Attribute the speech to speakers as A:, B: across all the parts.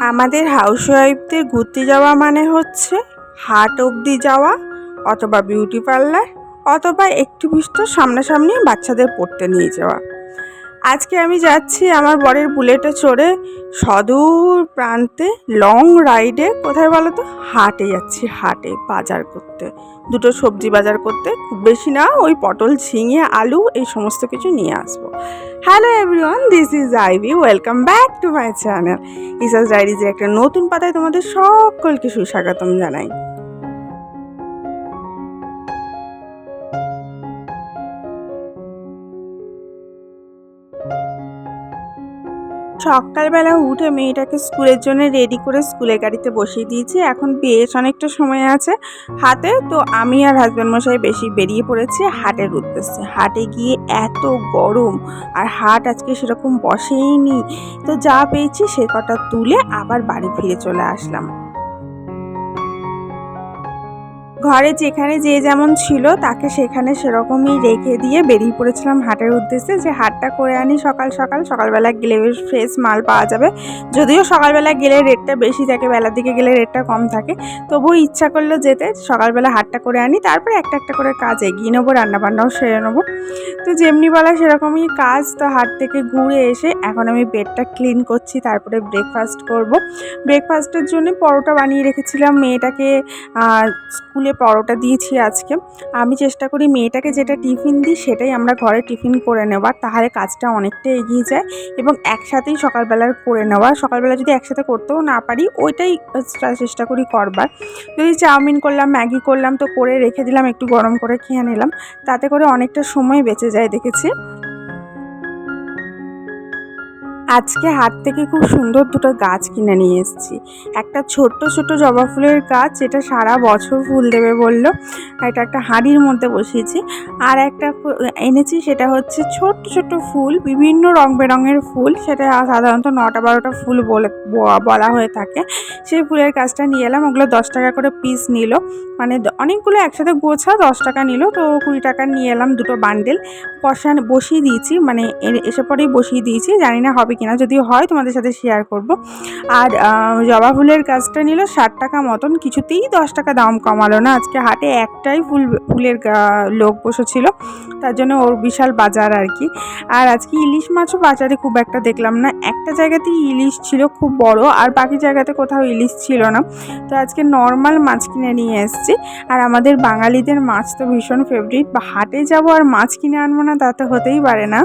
A: আমাদের হাউসওয়াইফদের ঘুরতে যাওয়া মানে হচ্ছে হাট অবধি যাওয়া, অথবা বিউটি পার্লার, অথবা একটু বিস্তর সামনাসামনি বাচ্চাদের পড়তে নিয়ে যাওয়া। আজকে আমি যাচ্ছি আমার বরের বুলেটে চড়ে সদূর প্রান্তে লং রাইডে, কোথায় বলো তো? হাটে যাচ্ছি, হাটে বাজার করতে। দুটো সবজি বাজার করতে। খুব বেশি না, ওই পটল, ঝিঙে, আলু, এই সমস্ত কিছু নিয়ে আসব। Hello everyone this is Ivy welcome back to my channel ইসাস ডায়েরিজের একটা নতুন পাতায় তোমাদের সকলকে সুস্বাগতম জানাই। সকালবেলা উঠে মেয়েটাকে স্কুলের জন্য রেডি করে স্কুলের গাড়িতে বসিয়ে দিয়েছি। এখন বেশ অনেকটা সময় আছে হাতে, তো আমি আর হাজব্যান্ড মশাই বেশি বেরিয়ে পড়েছি হাটের উদ্দেশ্যে। হাটে গিয়ে এত গরম আর হাট আজকে সেরকম বসেই নি তো যা পেয়েছি সে কটা তুলে আবার বাড়ি ফিরে চলে আসলাম। ঘরে যেখানে যে যেমন ছিল, তাকে সেখানে সেরকমই রেখে দিয়ে বেরিয়ে পড়েছিলাম হাটের উদ্দেশ্যে। যে হাটটা করে আনি সকাল সকাল, সকালবেলা গেলে ফ্রেশ মাল পাওয়া যাবে। যদিও সকালবেলা গেলে রেটটা বেশি থাকে, বেলার দিকে গেলে রেটটা কম থাকে, তবুও ইচ্ছা করল যেতে। সকালবেলা হাটটা করে আনি, তারপরে একটা একটা করে কাজ এগিয়ে নেব, রান্নাবান্নাও সেরে নেব। তো যেমনি বলা সেরকমই কাজ, তো হাট থেকে ঘুরে এসে এখন আমি বেডটা ক্লিন করছি, তারপরে ব্রেকফাস্ট করব। ব্রেকফাস্টের জন্য পরোটা বানিয়ে রেখেছিলাম, মেয়েটাকে স্কুলে স্কুলে পরোটা দিয়েছি আজকে। আমি চেষ্টা করি মেয়েটাকে যেটা টিফিন দিই সেটাই আমরা ঘরে টিফিন করে নেওয়ার, তাহলে কাজটা অনেকটা এগিয়ে যায় এবং একসাথেই সকালবেলার করে নেওয়া। সকালবেলা যদি একসাথে করতেও না পারি, ওইটাই চেষ্টা করি করবার। যদি চাউমিন করলাম, ম্যাগি করলাম, তো করে রেখে দিলাম, একটু গরম করে খেয়ে নিলাম, তাতে করে অনেকটা সময় বেঁচে যায়, দেখেছি। আজকে হাট থেকে খুব সুন্দর দুটো গাছ কিনে নিয়ে এসেছি। একটা ছোট্ট ছোট জবা ফুলের গাছ, যেটা সারা বছর ফুল দেবে বলল। এটা একটা হাঁড়ির মধ্যে বসিয়েছি। আর একটা এনেছি, সেটা হচ্ছে ছোট্ট ছোট্ট ফুল, বিভিন্ন রং বেরঙের ফুল। সেটা সাধারণত নটা, বারোটা ফুল বলে বলা হয়ে থাকে। সেই ফুলের গাছটা নিয়ে এলাম। ওগুলো দশ টাকা করে পিস নিল। মানে অনেকগুলো একসাথে গোছা দশ টাকা নিল। তো কুড়ি টাকা নিয়ে এলাম দুটো বান্ডেল। বসা বসিয়ে দিয়েছি। মানে এসে পরেই বসিয়ে দিয়েছি। জানি না হবে কিনা যদি হয়, তোমাদের সাথে শেয়ার করব। আর জবা ফুলের গাছটা নিল ষাট টাকা মতন, কিছুতেই দশ টাকা দাম কমালো না। আজকে হাটে একটাই ফুল, ফুলের লোক বসেছিল, তার জন্য ওর বিশাল বাজার আর কি। আর আজকে ইলিশ মাছও বাজারে খুব একটা দেখলাম না। একটা জায়গাতেই ইলিশ ছিল খুব বড়, আর বাকি জায়গাতে কোথাও ইলিশ ছিল না। তো আজকে নর্মাল মাছ কিনে নিয়ে এসেছি। আর আমাদের বাঙালিদের মাছ তো ভীষণ ফেভারিট বা হাটে যাব আর মাছ কিনে আনব না, তা তো হতেই পারে না।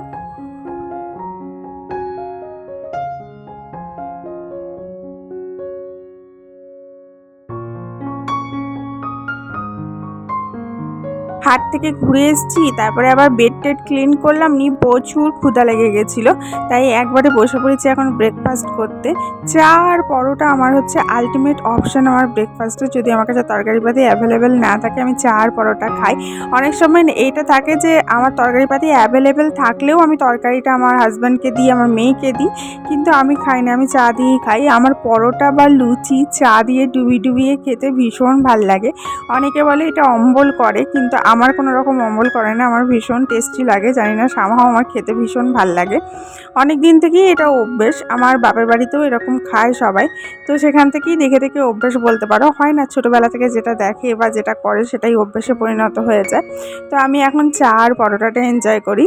A: হাট থেকে ঘুরে এসেছি, তারপরে আবার বেড টেড ক্লিন করলাম নি প্রচুর ক্ষুদা লেগে গেছিল। তাই একবারে বসে পড়েছি এখন ব্রেকফাস্ট করতে। চা আর পরোটা আমার হচ্ছে আলটিমেট অপশান আমার ব্রেকফাস্টে যদি আমার কাছে তরকারিপাতি অ্যাভেলেবেল না থাকে, আমি চা আর পরোটা খাই। অনেক সময় এইটা থাকে যে, আমার তরকারিপাতি অ্যাভেলেবেল থাকলেও আমি তরকারিটা আমার হাজব্যান্ডকে দিই, আমার মেয়েকে দিই, কিন্তু আমি খাই না, আমি চা দিয়েই খাই। আমার পরোটা বা লুচি, চা দিয়ে ডুবি ডুবিয়ে খেতে ভীষণ ভালো লাগে। অনেকে বলে এটা অম্বল করে, কিন্তু আমার কোনো রকম অমল করে না, আমার ভীষণ টেস্টি লাগে, জানি না সামাও আমার খেতে ভীষণ ভালো লাগে। অনেক দিন থেকেই এটা অভ্যেস, আমার বাপের বাড়িতেও এরকম খায় সবাই। তো সেখান থেকেই দেখে দেখে অভ্যেস বলতে পারো, হয় না ছোটোবেলা থেকে যেটা দেখে বা যেটা করে সেটাই অভ্যেসে পরিণত হয়ে যায় তো আমি এখন চা আর পরোটাটা এনজয় করি।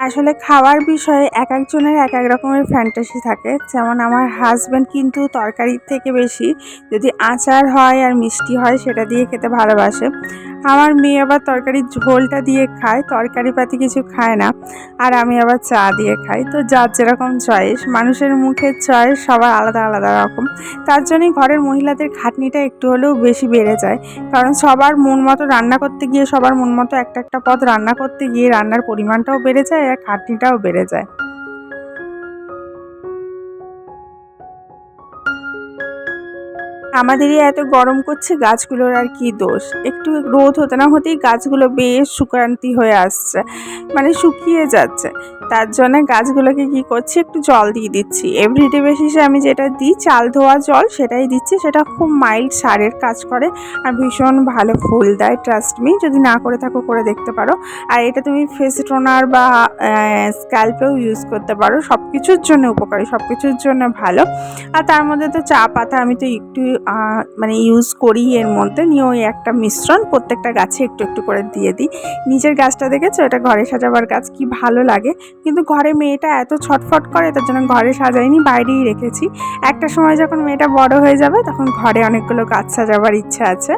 A: আসলে খাওয়ার বিষয়ে এক একজনের এক এক রকমের ফ্যান্টাসি থাকে। যেমন আমার হাজব্যান্ড কিন্তু তরকারির থেকে বেশি যদি আচার হয় আর মিষ্টি হয় সেটা দিয়ে খেতে ভালোবাসে। আমার মেয়ে আবার তরকারির ঝোলটা দিয়ে খায়, তরকারি পাতি কিছু খায় না, আর আমি আবার চা দিয়ে খাই। তো যার যেরকম চয়েস মানুষের মুখের চয়েস সবার আলাদা আলাদা রকম। তার জন্যই ঘরের মহিলাদের খাটনিটা একটু হলেও বেশি বেড়ে যায়। কারণ সবার মন মতো রান্না করতে গিয়ে সবার মন মতো একটা একটা পদ রান্না করতে গিয়ে রান্নার পরিমাণটাও বেড়ে যায় আর খাটনিটাও বেড়ে যায়। আমাদেরই এত গরম করছে, গাছগুলোর আর কি দোষ? একটু রোদ হতে না হতেই গাছগুলো বেশ সুকান্তি হয়ে আসছে মানে শুকিয়ে যাচ্ছে। তার জন্য গাছগুলোকে কি করছি, একটু জল দিয়ে দিচ্ছি। এভরিডে বেসিসে আমি যেটা দিই, চাল ধোয়া জল, সেটাই দিচ্ছি। সেটা খুব মাইল্ড সারের কাজ করে আর ভীষণ ভালো ফুল দেয় ট্রাস্ট মি যদি না করে থাকো, করে দেখতে পারো। আর এটা তুমি ফেস টোনার বা স্ক্যাল্পেও ইউজ করতে পারো। সব কিছুর জন্য উপকারী সব কিছুর জন্য ভালো। আর তার মধ্যে তো চা পাতা আমি তো একটু মানে ইউজ করি এর মধ্যে। নিয়ে ওই একটা মিশ্রণ প্রত্যেকটা গাছে একটু একটু করে দিয়ে দিই। নিজের গাছটা দেখেছ? এটা ঘরে সাজাবার গাছ কি ভালো লাগে। কিন্তু ঘরে মেয়েটা এত ছটফট করে তার জন্য ঘরে সাজাইনি বাইরেই রেখেছি। একটা সময় যখন মেয়েটা বড় হয়ে যাবে তখন ঘরে অনেকগুলো গাছ সাজাবার ইচ্ছা আছে।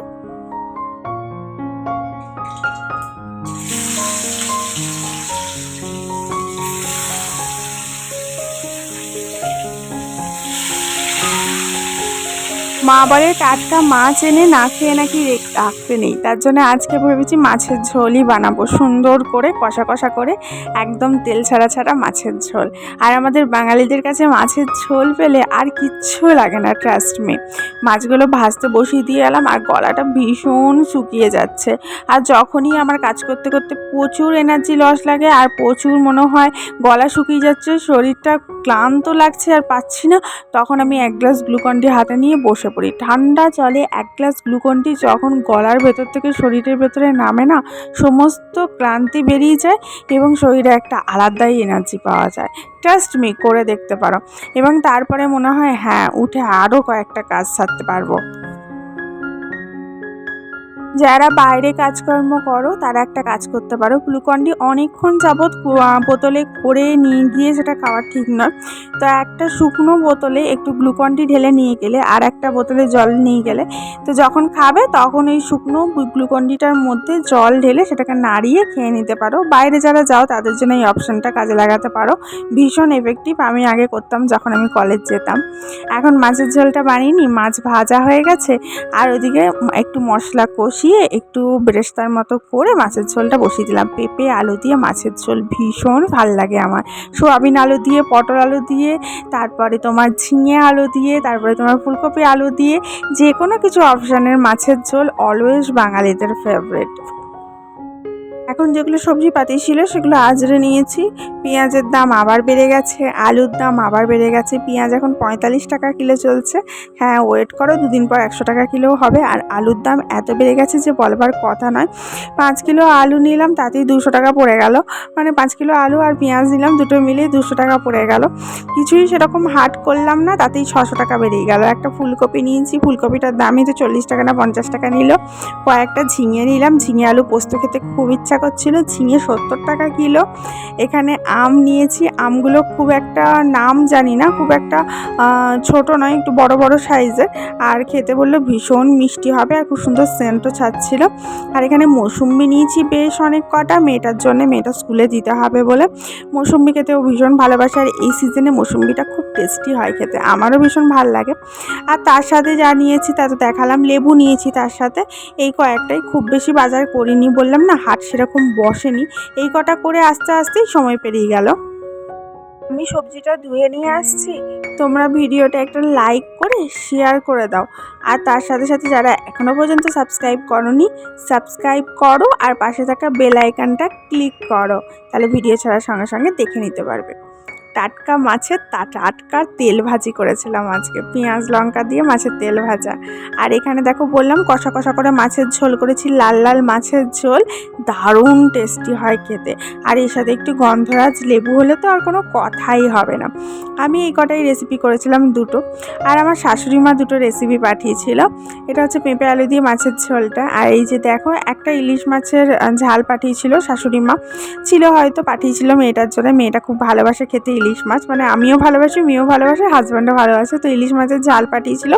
A: মা বলে টাটকা মাছ এনে না খেয়ে নাকি রেখ- রাখতে নেই। তার জন্য আজকে ভেবেছি মাছের ঝোলই বানাবো। সুন্দর করে কষা কষা করে একদম তেল ছাড়া ছাড়া মাছের ঝোল। আর আমাদের বাঙালিদের কাছে মাছের ঝোল পেলে আর কিচ্ছু লাগে না ট্রাস্ট মে মাছগুলো ভাজতে বসিয়ে দিয়ে এলাম আর গলাটা ভীষণ শুকিয়ে যাচ্ছে। আর যখনই আমার কাজ করতে করতে প্রচুর এনার্জি লস লাগে আর প্রচুর মনে হয় গলা শুকিয়ে যাচ্ছে, শরীরটা ক্লান্ত লাগছে আর পাচ্ছি না, তখন আমি এক গ্লাস গ্লুকন ডি হাতে নিয়ে বসে পড়ি। ঠান্ডা জলে এক গ্লাস গ্লুকনটি যখন গলার ভেতর থেকে শরীরের ভেতরে নামে না, সমস্ত ক্লান্তি বেরিয়ে যায় এবং শরীরে একটা আলাদাই এনার্জি পাওয়া যায়। ট্রাস্ট মি করে দেখতে পারো। এবং তারপরে মনে হয় হ্যাঁ উঠে আরও কয়েকটা কাজ সারতে পারব। যারা বাইরে কাজকর্ম করো, তারা একটা কাজ করতে পারো। গ্লুকন্ডি অনেকক্ষণ যাবৎ বোতলে করে নিয়ে গিয়ে সেটা খাওয়া ঠিক নয়। তো একটা শুকনো বোতলে একটু গ্লুকন্ডি ঢেলে নিয়ে গেলে আর একটা বোতলে জল নিয়ে গেলে, তো যখন খাবে তখন ওই শুকনো গ্লুকন্ডিটার মধ্যে জল ঢেলে সেটাকে নাড়িয়ে খেয়ে নিতে পারো। বাইরে যারা যাও তাদের জন্য এই অপশানটা কাজে লাগাতে পারো। ভীষণ এফেক্টিভ আমি আগে করতাম যখন আমি কলেজ যেতাম। এখন মাছের ঝোলটা বানিয়ে নিই। মাছ ভাজা হয়ে গেছে। আর ওইদিকে একটু মশলা কষিয়ে একটু ব্রেস্তার মতো করে মাছের ঝোলটা বসিয়ে দিলাম। পেঁপে, আলু দিয়ে মাছের ঝোল ভীষণ ভালো লাগে আমার। সোয়াবিন আলু দিয়ে, পটল আলু দিয়ে, তারপরে তোমার ঝিঙে আলু দিয়ে, তারপরে তোমার ফুলকপি আলু দিয়ে যে কোনো কিছু অপশানের মাছের ঝোল অলওয়েজ বাঙালিদের ফেভারিট এখন যেগুলো সবজি পাতি ছিল সেগুলো আজরে নিয়েছি। পেঁয়াজের দাম আবার বেড়ে গেছে, আলুর দাম আবার বেড়ে গেছে। পেঁয়াজ এখন পঁয়তাল্লিশ টাকা কিলো চলছে। হ্যাঁ ওয়েট করো, দুদিন পর একশো টাকা কিলো হবে। আর আলুর দাম এত বেড়ে গেছে যে বলবার কথা নয়। পাঁচ কিলো আলু নিলাম, তাতেই দুশো টাকা পড়ে গেল। মানে পাঁচ কিলো আলু আর পেঁয়াজ নিলাম, দুটো মিলিয়ে দুশো টাকা পড়ে গেল। কিছুই সেরকম হাট করলাম না, তাতেই ছশো টাকা বেরিয়ে গেল। একটা ফুলকপি নিয়েছি, ফুলকপিটার দামই তো চল্লিশ টাকা না পঞ্চাশ টাকা নিল। কয়েকটা ঝিঙে নিলাম, ঝিঙে আলু পোস্ত খেতে খুব ইচ্ছা করছিল ঝিঙে সত্তর টাকা কিলো। এখানে আম নিয়েছি। আমগুলো খুব একটা নাম জানি না, খুব একটা ছোট নয়, একটু বড় বড় সাইজের। আর খেতে বলল ভীষণ মিষ্টি হবে আর খুব সুন্দর সেন্টও ছাড়ছিল। আর এখানে মৌসুম্বি নিয়েছি বেশ অনেক কটা। মেয়েটার জন্য মেয়েটা স্কুলে দিতে হবে বলে। মৌসুম্বি খেতেও ভীষণ ভালোবাসে আর এই সিজনে মৌসুম্বিটা খুব টেস্টি হয় খেতে। আমারও ভীষণ ভালো লাগে। আর তার সাথে যা নিয়েছি তা তো দেখালাম, লেবু নিয়েছি তার সাথে। এই কয়েকটাই খুব বেশি বাজার করিনি বললাম না, হাট সেরকম বসেনি। এই কটা করে আস্তে আস্তেই সময় পেরিয়ে গেল। আমি সবজিটা ধুয়ে নিয়ে আসছি। তোমরা ভিডিওটা একটা লাইক করে শেয়ার করে দাও। আর তার সাথে সাথে যারা এখনও পর্যন্ত সাবস্ক্রাইব করনি, সাবস্ক্রাইব করো আর পাশে থাকা বেল ক্লিক করো। তাহলে ভিডিও ছাড়া সঙ্গে সঙ্গে দেখে নিতে পারবে। টাটকা মাছের টাটকা তেল ভাজি করেছিলাম আজকে। পেঁয়াজ, লঙ্কা দিয়ে মাছের তেল ভাজা। আর এখানে দেখো বললাম কষা কষা করে মাছের ঝোল করেছি, লাল লাল মাছের ঝোল। দারুণ টেস্টি হয় খেতে। আর এর সাথে একটু গন্ধরাজ লেবু হলে তো আর কোনো কথাই হবে না। আমি এই কটাই রেসিপি করেছিলাম দুটো। আর আমার শাশুড়ি মা দুটো রেসিপি পাঠিয়েছিল। এটা হচ্ছে পেঁপে আলু দিয়ে মাছের ঝোলটা। আর এই যে দেখো, একটা ইলিশ মাছের ঝাল পাঠিয়েছিল শাশুড়ি মা। ছিল হয়তো, পাঠিয়েছিল মেয়েটার জন্য। মেয়েটা খুব ভালোবাসে খেতে ইলিশ মাছ মানে আমিও ভালোবাসি, মেয়েও ভালোবাসে হাজব্যান্ডও ভালোবাসে। তো ইলিশ মাছের ঝাল পাঠিয়েছিল।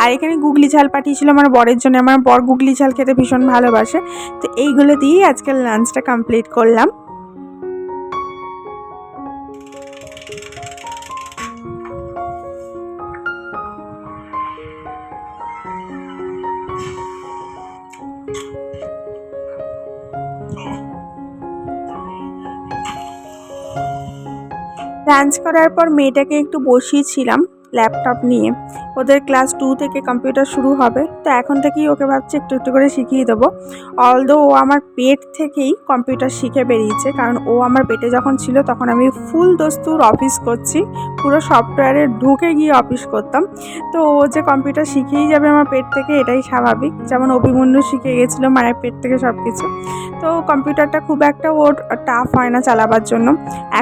A: আর এখানে গুগলি ঝাল পাঠিয়েছিল আমার বরের জন্য। আমার বর গুগলি ঝাল খেতে ভীষণ ভালোবাসে। তো এইগুলো দিয়েই আজকের লাঞ্চটা কমপ্লিট করলাম। লাঞ্চ করার পর মেয়েটাকে একটু বসিয়েছিলাম। ল্যাপটপ নিয়ে। ওদের ক্লাস টু থেকে কম্পিউটার শুরু হবে, তো এখন থেকেই ওকে ভাবছি একটু একটু করে শিখিয়ে দেবো। অলদো ও আমার পেট থেকেই কম্পিউটার শিখে বেরিয়েছে, কারণ ও আমার পেটে যখন ছিল তখন আমি ফুল দস্তুর অফিস করছি, পুরো সফটওয়্যারে ঢুকে গিয়ে অফিস করতাম। তো ও যে কম্পিউটার শিখেই যাবে আমার পেট থেকে এটাই স্বাভাবিক, যেমন অভিমন্যু শিখে গেছিল মায়ের পেট থেকে সব কিছু তো কম্পিউটারটা খুব একটা ওর টাফ হয় না চালাবার জন্য।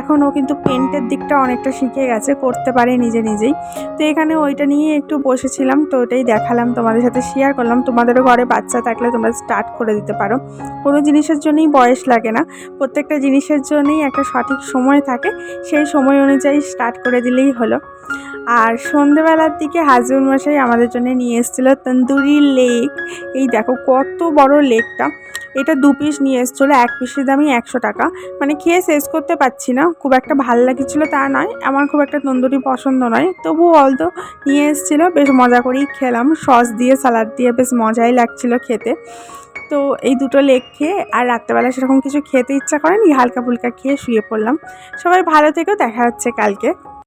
A: এখন ও কিন্তু পেন্টের দিকটা অনেকটা শিখে গেছে, করতে পারে নিজে নিজেই। তো এখানে ওইটা নিয়ে একটু বসেছিলাম, তো ওটাই দেখালাম, তোমাদের সাথে শেয়ার করলাম। তোমাদেরও ঘরে বাচ্চা থাকলে তোমরা স্টার্ট করে দিতে পারো। কোনো জিনিসের জন্যই বয়স লাগে না। প্রত্যেকটা জিনিসের জন্যই একটা সঠিক সময় থাকে। সেই সময় অনুযায়ী স্টার্ট করে দিলেই হলো। আর সন্ধেবেলার দিকে হাজবেন্ড মশাই আমাদের জন্য নিয়ে এসেছিল তন্দুরি লেক এই দেখো কত বড় লেকটা এটা দু পিস নিয়ে এসেছিল, এক পিসের দামই একশো টাকা। মানে খেয়ে শেষ করতে পারছি না, খুব একটা ভালো লাগছিল তা নয়, আমার খুব একটা তন্দুরি পছন্দ নয়। তবু অলতো নিয়ে এসেছিল, বেশ মজা করেই খেলাম সস দিয়ে সালাদ দিয়ে বেশ মজাই লাগছিল খেতে। তো এই দুটো লেগ খেয়ে, আর রাত্রেবেলা সেরকম কিছু খেতে ইচ্ছা করেনি, হালকা ফুলকা খেয়ে শুয়ে পড়লাম। সবাই ভালো থেকেও দেখা হচ্ছে কালকে।